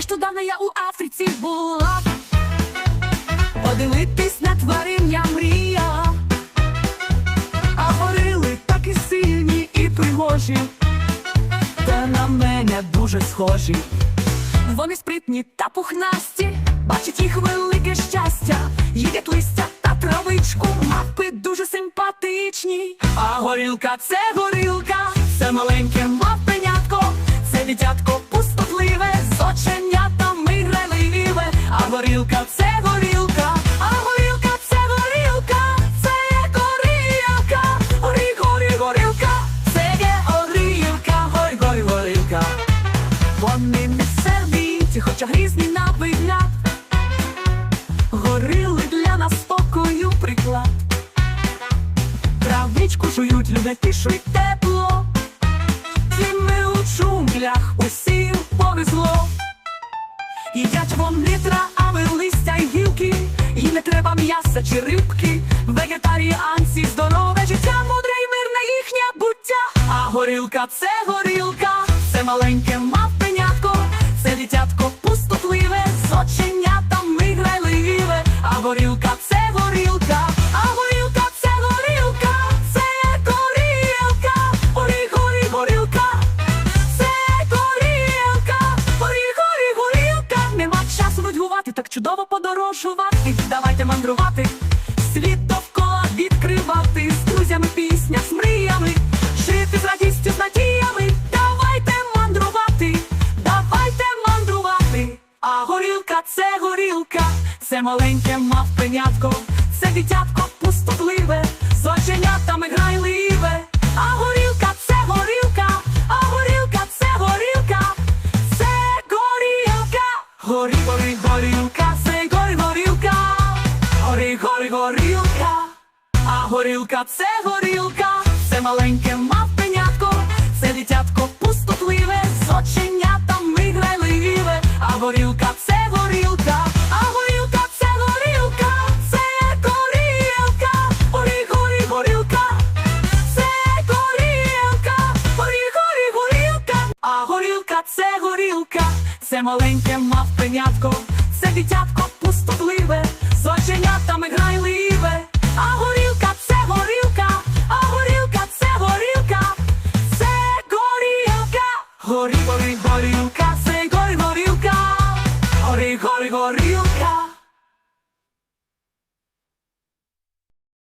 Нещодавно я у Африці була, подивитись на тварин я мрія, а горили такі сильні і пригожі, та на мене дуже схожі. Вони спритні та пухнасті, бачить їх велике щастя, їдять листя та травичку, мапи дуже симпатичні. А горілка це горілка, це маленьке мавпенятко, це дитятко. Травичку жують, тишу й тепло. І ми у джунглях усім повезло. Їдять вони трави, листя й гілки. І не треба м'яса чи рибки. Вегетаріанці, здорове життя, мудре й мирне їхнє буття. А горілка це горілка, це маленьке мавпенятко Це дитятко чудово подорожувати. Давайте мандрувати, світ довкола відкривати, з друзями пісня, з мріями, жити з радістю, з надіями. Давайте мандрувати, давайте мандрувати. А горілка це горілка, це маленьке мавпенятко, це дитятко пустотливе, з оченятами грайливе. А горілка це горілка, а горілка це горілка, це горілка. Горі, горі, горілка, горілка це горілка, це маленьке мавпенятко, це дитятко пустотливе, з оченятами грайливе. А горілка це горілка, а горілка це горілка, це горілка, горі, горі, горілка. Це горілка, горі, горі, горілка, а горілка це горілка, це маленьке мавпенятко, це дитятко går in.